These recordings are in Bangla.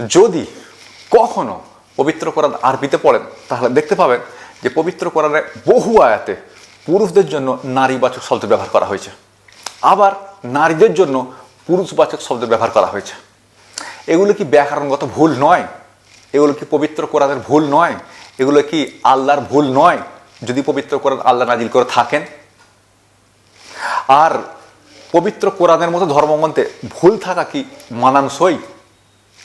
যদি কখনো পবিত্র কোরআন আরবিতে পড়েন, তাহলে দেখতে পাবেন যে পবিত্র কোরআনে বহু আয়াতে পুরুষদের জন্য নারীবাচক শব্দ ব্যবহার করা হয়েছে। আবার নারীদের জন্য পুরুষবাচক শব্দ ব্যবহার করা হয়েছে। এগুলো কি ব্যাকরণগত ভুল নয়? এগুলো কি পবিত্র কোরআনের ভুল নয়? এগুলো কি আল্লাহর ভুল নয় যদি পবিত্র কোরআন আল্লাহ নাজিল করে থাকেন? আর পবিত্র কোরআনের মতো ধর্মগ্রন্থে ভুল থাকা কি মানানসই?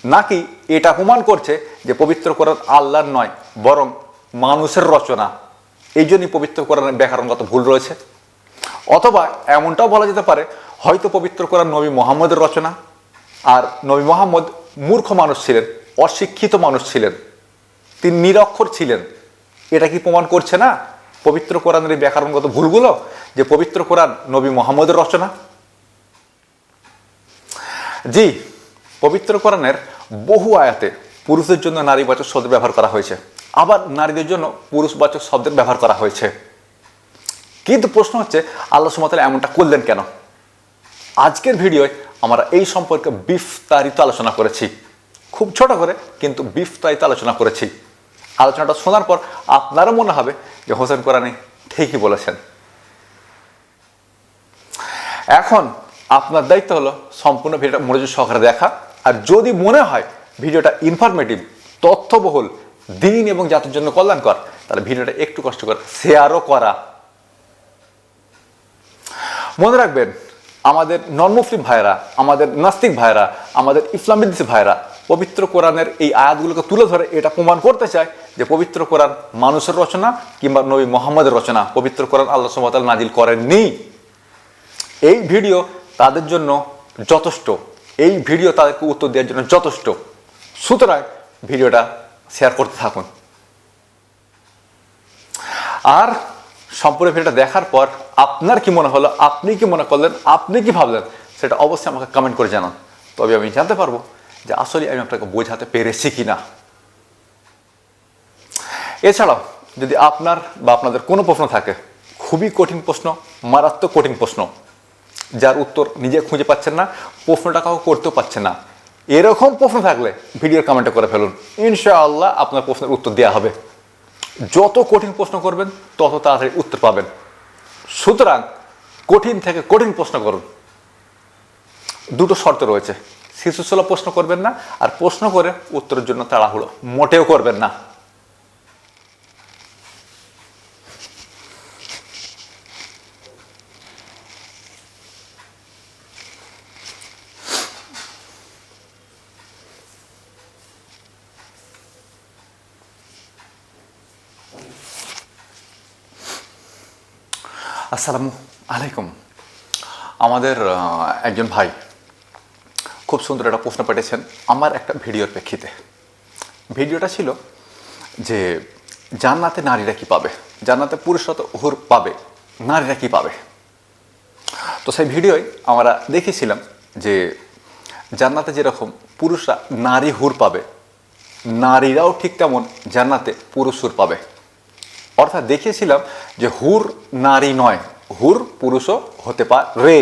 নাকি এটা প্রমাণ করছে যে পবিত্র কোরআন আল্লাহর নয়, বরং মানুষের রচনা। এই জন্যই পবিত্র কোরআনের ব্যাকরণগত ভুল রয়েছে। অথবা এমনটাও বলা যেতে পারে, হয়তো পবিত্র কোরআন নবী মোহাম্মদের রচনা, আর নবী মোহাম্মদ মূর্খ মানুষ ছিলেন, অশিক্ষিত মানুষ ছিলেন, তিনি নিরক্ষর ছিলেন। এটা কি প্রমাণ করছে না পবিত্র কোরআনের এই ব্যাকরণগত ভুলগুলো, যে পবিত্র কোরআন নবী মোহাম্মদের রচনা? জি পবিত্র কোরআনের বহু আয়াতে পুরুষদের জন্য নারীবাচক শব্দ ব্যবহার করা হয়েছে। আবার নারীদের জন্য পুরুষবাচক শব্দের ব্যবহার করা হয়েছে। কিন্তু প্রশ্ন হচ্ছে, আল্লাহ সুমাতালা এমনটা করলেন কেন? আজকের ভিডিওয় আমরা এই সম্পর্কে বিস্তারিত আলোচনা করেছি। খুব ছোট করে, কিন্তু বিস্তারিত আলোচনা করেছি। আলোচনাটা শোনার পর আপনারও মনে হবে যে হোসেন কোরআনি ঠিকই বলেছেন। এখন আপনার দায়িত্ব হলো সম্পূর্ণ ভিডিওটা মনোযোগ সহকারে দেখা। আর যদি মনে হয় ভিডিওটা ইনফরমেটিভ তথ্যবহুল, দিন এবং জাতির জন্য কল্যাণকর, তাহলে ভিডিওটা একটু কষ্ট করে শেয়ারও করা। মনে রাখবেন, আমাদের নন মুসলিম ভাইরা আমাদের নাস্তিক ভাইরা আমাদের ইসলামবিদ্বেষী ভাইরা পবিত্র কোরআনের এই আয়াতগুলোকে তুলে ধরে এটা প্রমাণ করতে চায় যে পবিত্র কোরআন মানুষের রচনা কিংবা নবী মোহাম্মদের রচনা পবিত্র কোরআন আল্লাহ সুমতাল নাজিল করেননি। এই ভিডিও তাদের জন্য যথেষ্ট। এই ভিডিও তাদেরকে উত্তর দেওয়ার জন্য যথেষ্ট। সুতরাং ভিডিওটা শেয়ার করতে থাকুন। আর সম্পূর্ণ ভিডিওটা দেখার পর আপনার কি মনে হলো, আপনি কি মনে করলেন, আপনি কি ভাবলেন, সেটা অবশ্যই আমাকে কমেন্ট করে জানান। তবে আমি জানতে পারব যে আসলে আমি আপনাকে বোঝাতে পেরেছি কি না এছাড়াও যদি আপনার বা আপনাদের কোনো প্রশ্ন থাকে, খুবই কঠিন প্রশ্ন, মারাত্মক কঠিন প্রশ্ন যার উত্তর নিজে খুঁজে পাচ্ছেন না প্রশ্নটা কাউকে করতেও পাচ্ছেন না। এরকম প্রশ্ন থাকলে ভিডিওর কমেন্টে করে ফেলুন। ইনশাআল্লাহ আপনার প্রশ্নের উত্তর দেওয়া হবে। যত কঠিন প্রশ্ন করবেন, তত তাড়াতাড়ি উত্তর পাবেন। সুতরাং কঠিন থেকে কঠিন প্রশ্ন করুন। দুটো শর্ত রয়েছে। শিশুসুলভ প্রশ্ন করবেন না, আর প্রশ্ন করে উত্তরের জন্য তাড়াহুড়ো। মোটেও করবেন না। আসসালামু আলাইকুম। আমাদের একজন ভাই খুব সুন্দর একটা প্রশ্ন পেটেছেন আমার একটা ভিডিওর প্রেক্ষিতে। ভিডিওটা ছিল যে জান্নাতে নারীরা কি পাবে? জান্নাতে পুরুষরা তো হুর পাবে? নারীরা কি পাবে? তো সেই ভিডিওয় আমরা দেখেছিলাম যে জান্নাতে যেরকম পুরুষরা নারী হুর পাবে, নারীরাও ঠিক তেমন জান্নাতে পুরুষ হুর পাবে। অর্থাৎ দেখিয়েছিলাম যে হুর নারী নয়, হুর পুরুষও হতে পারে।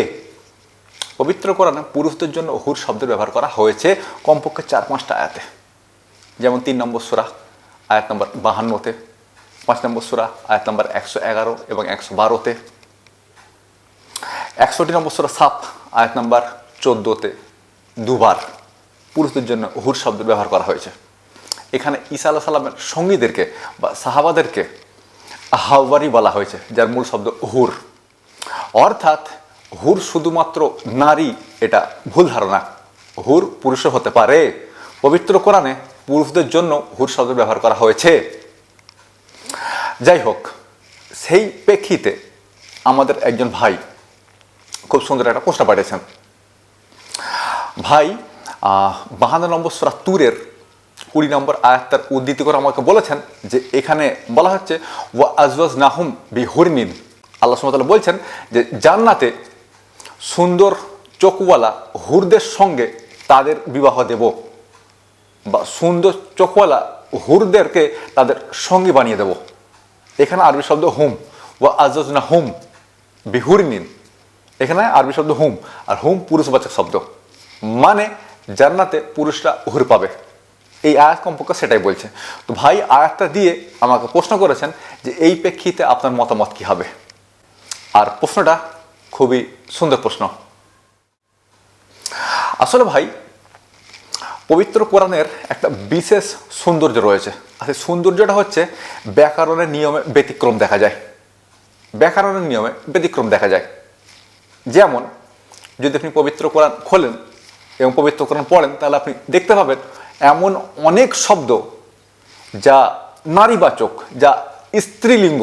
পবিত্র কোরআনে, পুরুষদের জন্য হুর শব্দের ব্যবহার করা হয়েছে কমপক্ষে চার পাঁচটা আয়াতে। যেমন তিন নম্বর সুরা, আয়াত নম্বর বাহান্নতে, পাঁচ নম্বর সুরা, আয়াত নম্বর একশো এগারো এবং একশো বারোতে। একষট্টি নম্বর সুরা সাপ আয়াত নম্বর চোদ্দোতে দুবার পুরুষদের জন্য হুর শব্দ ব্যবহার করা হয়েছে। এখানে ঈসা আল্লাহ সাল্লামের সঙ্গীদেরকে বা সাহাবাদেরকে হাওয়ারি বলা হয়েছে, যার মূল শব্দ হুর। অর্থাৎ হুর শুধুমাত্র নারী, এটা ভুল ধারণা। হুর পুরুষও হতে পারে। পবিত্র কোরআনে পুরুষদের জন্য হুর শব্দ ব্যবহার করা হয়েছে। যাই হোক, সেই প্রেক্ষিতে আমাদের একজন ভাই খুব সুন্দর একটা প্রশ্ন পাঠিয়েছেন। ভাই বাহান্ন নম্বর সুরা তুরের কুড়ি নম্বর আয়াত্তার উদ্ধৃতি করে আমাকে বলেছেন যে এখানে বলা হচ্ছে, ওয়া আজওয়াজ নাহুম বি হরিনিন আল্লাহ সুমতাল্লাহ বলছেন যে জান্নাতে সুন্দর চোখওয়ালা হুরদের সঙ্গে তাদের বিবাহ দেব বা সুন্দর চোখওয়ালা হুরদেরকে তাদের সঙ্গী বানিয়ে দেব। এখানে আরবি শব্দ হুম, ওয়া আজওয়াজ না হুম বিহুরিনিন এখানে আরবি শব্দ হুম, আর হুম পুরুষবাচক শব্দ। মানে জান্নাতে পুরুষরা হুর পাবে। এই আয়াত কমপক্ষে সেটাই বলছে। তো ভাই, আয়াতটা দিয়ে আমাকে প্রশ্ন করেছেন যে এই প্রেক্ষিতে আপনার মতামত কি হবে? আর প্রশ্নটা খুবই সুন্দর প্রশ্ন। আসলে ভাই, পবিত্র কোরআনের একটা বিশেষ সৌন্দর্য রয়েছে। আর সেই সৌন্দর্যটা হচ্ছে ব্যাকরণের নিয়মে ব্যতিক্রম দেখা যায়। ব্যাকরণের নিয়মে ব্যতিক্রম দেখা যায়। যেমন, যদি আপনি পবিত্র কোরআন খোলেন এবং পবিত্র কোরআন পড়েন, তাহলে আপনি দেখতে পাবেন এমন অনেক শব্দ যা নারীবাচক, যা স্ত্রীলিঙ্গ,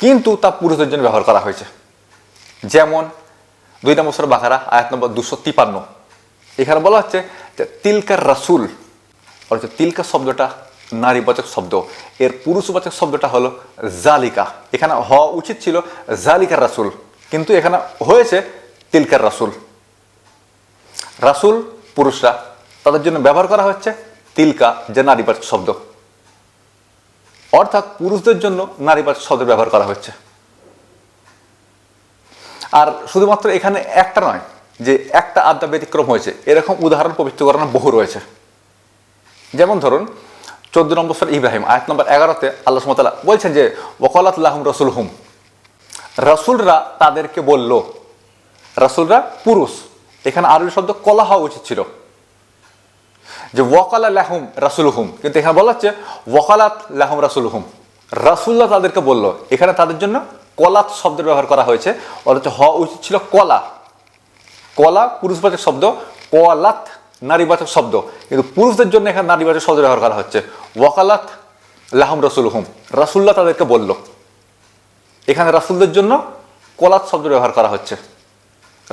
কিন্তু তা পুরুষদের জন্য ব্যবহার করা হয়েছে। যেমন দুই নম্বর সর বাকারা, আয়াত নম্বর দুশো তিপান্ন। এখানে বলা হচ্ছে যে তিলকার রাসুল অর্থাৎ তিলকা শব্দটা নারীবাচক শব্দ। এর পুরুষবাচক শব্দটা হলো জালিকা। এখানে হওয়া উচিত ছিল জালিকার রাসুল, কিন্তু এখানে হয়েছে তিলকার রাসুল। রাসুল পুরুষরা তাদের জন্য ব্যবহার করা হচ্ছে তিলকা, যে নারীবাচক শব্দ। অর্থাৎ পুরুষদের জন্য নারীবাচক শব্দ ব্যবহার করা হচ্ছে। আর শুধুমাত্র এখানে একটা নয়, যে একটা আড্ডা ব্যতিক্রম হয়েছে। এরকম উদাহরণ পবিত্রকরণে বহু রয়েছে। যেমন ধরুন, চোদ্দ নম্বর সর ইব্রাহিম, আয়াত নম্বর এগারোতে আল্লাহ সুমতাল্লাহ বলছেন যে ওকলাত লাহম রসুল হুম রসুলরা তাদেরকে বলল, রসুলরা পুরুষ। এখানে আরবি শব্দ কলা হওয়া উচিত ছিল। যে ওয়াকালা লাহুম রাসুল হুম কিন্তু এখানে বলা হচ্ছে ওয়াকালাত লাহুম রাসুল হুম রাসুল্লাহ তাদেরকে বলল, এখানে তাদের জন্য কলাত শব্দের ব্যবহার করা হয়েছে। অথচ হওয়া উচিত ছিল কলা। কলা পুরুষবাচক শব্দ, কলাত নারীবাচক শব্দ। কিন্তু পুরুষদের জন্য এখানে নারীবাচক শব্দ ব্যবহার করা হচ্ছে। ওয়াকালাত লাহম রসুল হুম রাসুল্লাহ তাদেরকে বলল, এখানে রাসুলদের জন্য কলাত শব্দ ব্যবহার করা হচ্ছে।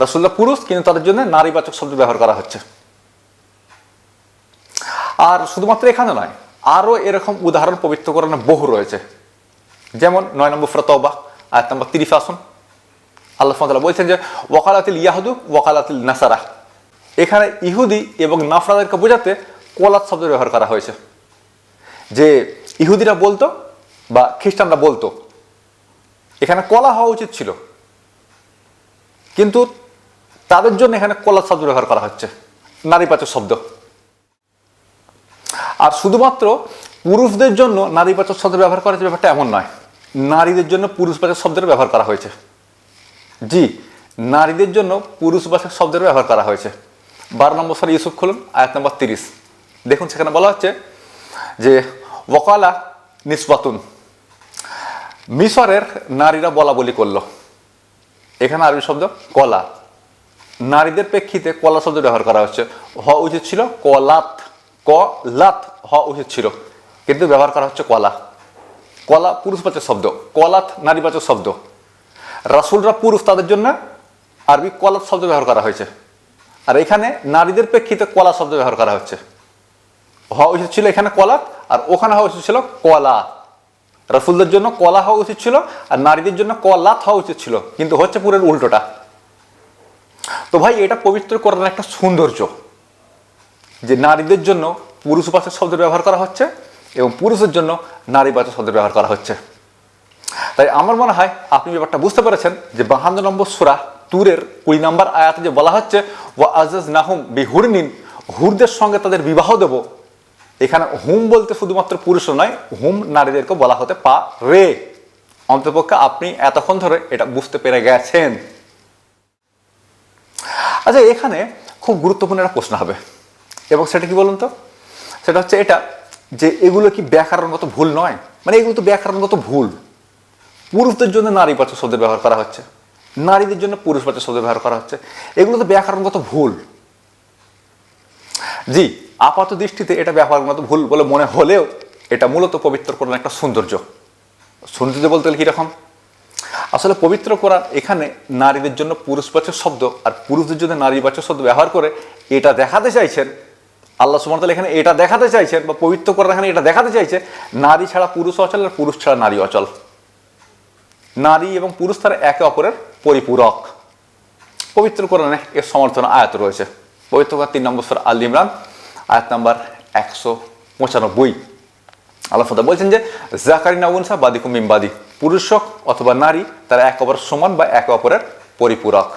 রাসুল্লাহ পুরুষ, কিন্তু তাদের জন্য নারীবাচক শব্দ ব্যবহার করা হচ্ছে। আর শুধুমাত্র এখানে নয়, আরও এরকম উদাহরণ পবিত্র পবিত্রকরণে বহু রয়েছে। যেমন নয় নম্বর ফ্রতবা আয়াত নম্বর তিরিশ আসুন। আল্লাহ বলছেন যে, ওয়াকালাতিল ইয়াহুদু ওয়াকালাতিল নাসারা। এখানে ইহুদি এবং নাফরাদেরকে বোঝাতে কোলাত শব্দ ব্যবহার করা হয়েছে। যে ইহুদিরা বলতো বা খ্রিস্টানরা বলতো, এখানে কলা হওয়া উচিত ছিল। কিন্তু তাদের জন্য এখানে কলাত শব্দ ব্যবহার করা হচ্ছে নারী নারীপাচক শব্দ। আর শুধুমাত্র পুরুষদের জন্য নারীবাচক শব্দ ব্যবহার করা হয়েছে, ব্যাপারটা এমন নয়। নারীদের জন্য পুরুষ পুরুষবাচক শব্দের ব্যবহার করা হয়েছে। জি, নারীদের জন্য পুরুষ পুরুষবাচক শব্দের ব্যবহার করা হয়েছে। বারো নম্বর সালে ইউসুফ খুলুন, আয়াত নম্বর তিরিশ। দেখুন, সেখানে বলা হচ্ছে যে ওকালা নিসবাতুন মিশরের নারীরা বলা বলি করল। এখানে আরবি শব্দ কলা। নারীদের প্রেক্ষিতে কলা শব্দ ব্যবহার করা হচ্ছে। হওয়া উচিত ছিল কলাত। কলাত হওয়া উচিত ছিল। কিন্তু ব্যবহার করা হচ্ছে কলা। কলা পুরুষবাচক শব্দ। কলাত নারীবাচক শব্দ। রাসুলরা পুরুষ, তাদের জন্য আরবি কলাত শব্দ ব্যবহার করা হয়েছে। আর এখানে নারীদের প্রেক্ষিতে কলা শব্দ ব্যবহার করা হচ্ছে। হওয়া উচিত ছিল এখানে কলাত, আর ওখানে হওয়া উচিত ছিল কলা। রাসুলদের জন্য কলা হওয়া উচিত ছিল, আর নারীদের জন্য কলাত হওয়া উচিত ছিল। কিন্তু হচ্ছে পুরের উল্টোটা। তো ভাই, এটা পবিত্র করার একটা সৌন্দর্য। যে নারীদের জন্য পুরুষবাচক শব্দের ব্যবহার করা হচ্ছে এবং পুরুষের জন্য নারীবাচক শব্দের ব্যবহার করা হচ্ছে। তাই আমার মনে হয় আপনি ব্যাপারটা বুঝতে পেরেছেন যে বাহান্ন নম্বর সুরা তুরের কুড়ি নম্বর আয়াতে যে বলা হচ্ছে, ওয়া আজাজ নাহুম বিহুরনিন হুরদের সঙ্গে তাদের বিবাহ দেব। এখানে হুম বলতে শুধুমাত্র পুরুষ নয়, হুম নারীদেরকে বলা হতে পারে। অন্তপক্ষে আপনি এতক্ষণ ধরে এটা বুঝতে পেরে গেছেন। আচ্ছা এখানে খুব গুরুত্বপূর্ণ একটা প্রশ্ন হবে। এবং সেটা কি বলুন তো? সেটা হচ্ছে এটা যে এগুলো কি ব্যাকরণগত ভুল নয়? মানে এগুলো তো ব্যাকরণগত ভুল। পুরুষদের জন্য নারীবাচক শব্দের ব্যবহার করা হচ্ছে। নারীদের জন্য পুরুষ পুরুষবাচক শব্দ ব্যবহার করা হচ্ছে। এগুলো তো ব্যাকরণগত ভুল। জি, আপাত দৃষ্টিতে এটা ব্যাকরণগত ভুল বলে মনে হলেও এটা মূলত পবিত্র কোরআন একটা সৌন্দর্য। সৌন্দর্য বলতে গেলে কীরকম আসলে পবিত্র কোরআন এখানে নারীদের জন্য পুরুষ পুরুষবাচক শব্দ আর পুরুষদের জন্য নারীবাচক শব্দ ব্যবহার করে এটা দেখাতে চাইছেন আল্লাহ সুমতাল এখানে এটা দেখাতে চাইছেন বা পবিত্র কোরআন এখানে এটা দেখাতে চাইছে, নারী ছাড়া পুরুষ অচল আর পুরুষ ছাড়া নারী অচল। নারী এবং পুরুষ তারা একে অপরের পরিপূরক। পবিত্র কোরআনে এর সমর্থন আয়াত রয়েছে। পবিত্র তিন নম্বর সর আল ইমরান, আয়াত নাম্বার একশো পঁচানব্বই। আল্লাহ ফদা বলছেন যে জাকারি নাউনসা বাদিকুম মিমবাদি পুরুষ হোক অথবা নারী, তারা এক অপরের সমান বা একে অপরের পরিপূরক।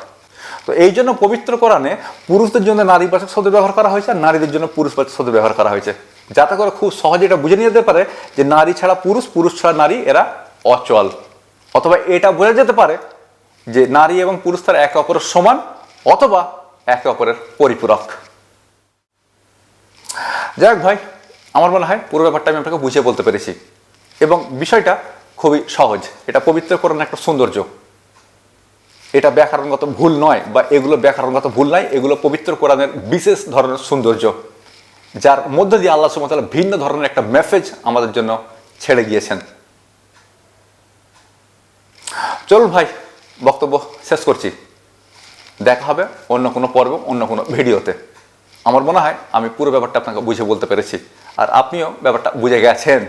তো এই জন্য পবিত্র কোরআনে পুরুষদের জন্য নারীবাচক শব্দ ব্যবহার করা হয়েছে, আর নারীদের জন্য পুরুষবাচক শব্দ ব্যবহার করা হয়েছে। যাতে করে খুব সহজে এটা বুঝে নিতে পারে যে নারী ছাড়া পুরুষ পুরুষ ছাড়া নারী এরা অচল। অথবা এটা বোঝা যেতে পারে যে নারী এবং পুরুষ তারা একে অপরের সমান অথবা একে অপরের পরিপূরক। যাই ভাই, আমার মনে হয় পুরো ব্যাপারটা আমি আপনাকে বুঝিয়ে বলতে পেরেছি। এবং বিষয়টা খুবই সহজ। এটা পবিত্রকরণ একটা সৌন্দর্য। এটা ব্যাকরণগত ভুল নয় বা এগুলো ব্যাকরণগত ভুল নয়, এগুলো পবিত্র কোরআনের বিশেষ ধরনের সৌন্দর্য, যার মধ্য দিয়ে আল্লাহ সুমতাল ভিন্ন ধরনের একটা মেসেজ আমাদের জন্য ছেড়ে গিয়েছেন। চলুন ভাই, বক্তব্য শেষ করছি। দেখা হবে অন্য কোনো পর্ব, অন্য কোনো ভিডিওতে। আমার মনে হয় আমি পুরো ব্যাপারটা আপনাকে বুঝে বলতে পেরেছি। আর আপনিও ব্যাপারটা বুঝে গেছেন।